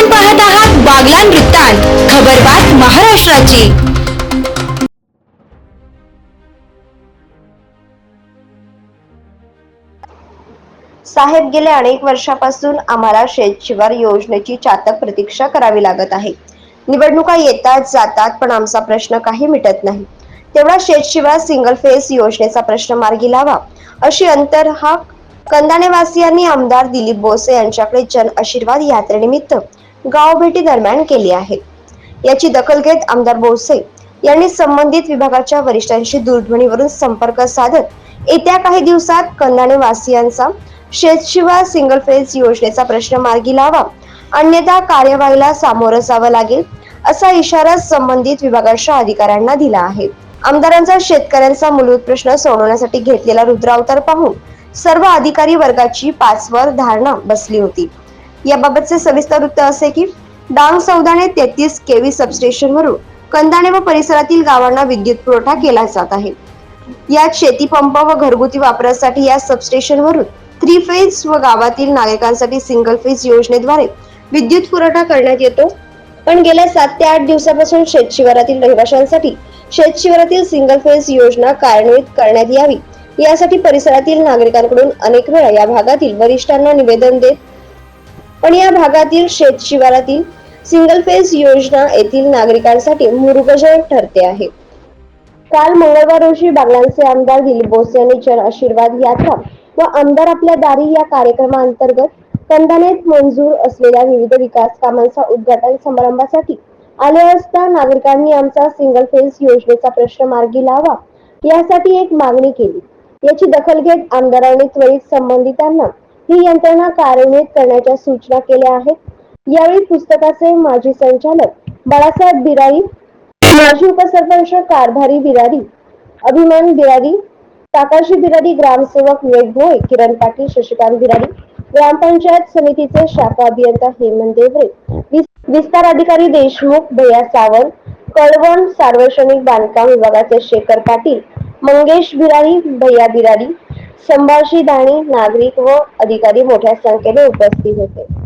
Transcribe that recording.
आपण पाहत आहात बागलान वृत्तांत. खबरबात महाराष्ट्राची. साहेब गेल्या अनेक वर्षापासून आम्हाला शेतशिवार योजनेची चातक प्रतीक्षा करावी लागत आहे. निवडणुका येतात जातात पण आमचा प्रश्न काही मिटत नाही. तेवढा शेतशिवार सिंगल फेस योजनेचा प्रश्न मार्गी लावा. अशी अंतरहाक कंदाणेवासियांनी आमदार दिलीप बोसे यांच्याकडे जन आशीर्वाद यात्रेनिमित्त गावभेटी दरम्यान केली आहे. याची दखल घेत आमदार बोसे यांनी संबंधित विभागाच्या वरिष्ठांशी दूरध्वनीवरून संपर्क साधत येत्या काही दिवसात कंदाणे वासियांचा शेतशिवार सिंगल फेज योजनेचा प्रश्न मार्गी लावा. अन्यथा कार्यवाहीला सामोरं जावं लागेल असा इशारा संबंधित विभागाच्या अधिकाऱ्यांना दिला आहे. आमदारांचा शेतकऱ्यांचा मूलभूत प्रश्न सोडवण्यासाठी घेतलेला रुद्रावतार पाहून सर्व अधिकारी वर्गाची पाचवर धारणा बसली होती. याबाबतचे सविस्तर वृत्त असे की डांग सौदाने तेहतीस केव्ही सबस्टेशन वरून कंदाणे व परिसरातील गावांना विद्युत पुरवठा केला जात आहे. यात शेती पंप व घरगुती वापरासाठी या सबस्टेशन वरून थ्री फेज व गावातील नागरिकांसाठी सिंगल फेज योजनेद्वारे विद्युत पुरवठा करण्यात येतो. पण गेल्या सात ते आठ दिवसापासून शेतशिवारातील रहिवाशांसाठी शेतशिवारातील सिंगल फेज योजना कार्यान्वित करण्यात यावी. यासाठी परिसरातील नागरिकांकडून अनेक वेळा या भागातील वरिष्ठांना निवेदन देत पण या भागातील शेत शिवारातील सिंगल फेज योजना येथील नागरिकांसाठी मुरुगजय ठरते आहे. काल मंगळवार रोजी बागलांचे आमदार दिलीप बोस यांनी जन आशीर्वाद यात्रा व आमदार आपल्या दारी या कार्यक्रमाअंतर्गत कंदानेत मंजूर असलेल्या विविध विकास कामांचा उद्घाटन समारंभासाठी आले असता नागरिकांनी आमचा सिंगल फेज योजनेचा प्रश्न मार्गी लावा यासाठी एक मागणी केली. याची दखल घेत आमदारांनी त्वरित संबंधितांना ही यंत्रणा कार्यान्वित करण्याच्या सूचना केल्या आहेत. यावेळी पुस्तकाचे माजी संचालक बाळासाहेब बिरारी माजी उपसरपंच कारभारी बिरारी अभिमान बिरारी ताकाशी बिरारी ग्रामसेवक विवेक भोळे किरण पाटील शशिकांत बिरारी ग्रामपंचायत समितीचे शाखा अभियंता हेमंत देवरे विस्तार अधिकारी देशमुख भैया सावंत कळवण सार्वजनिक बांधकाम विभागाचे शेखर पाटील मंगेश बिरारी भैया बिरारी संभाषी दाणी नागरिक व अधिकारी मोठ्या संख्येने उपस्थित होते.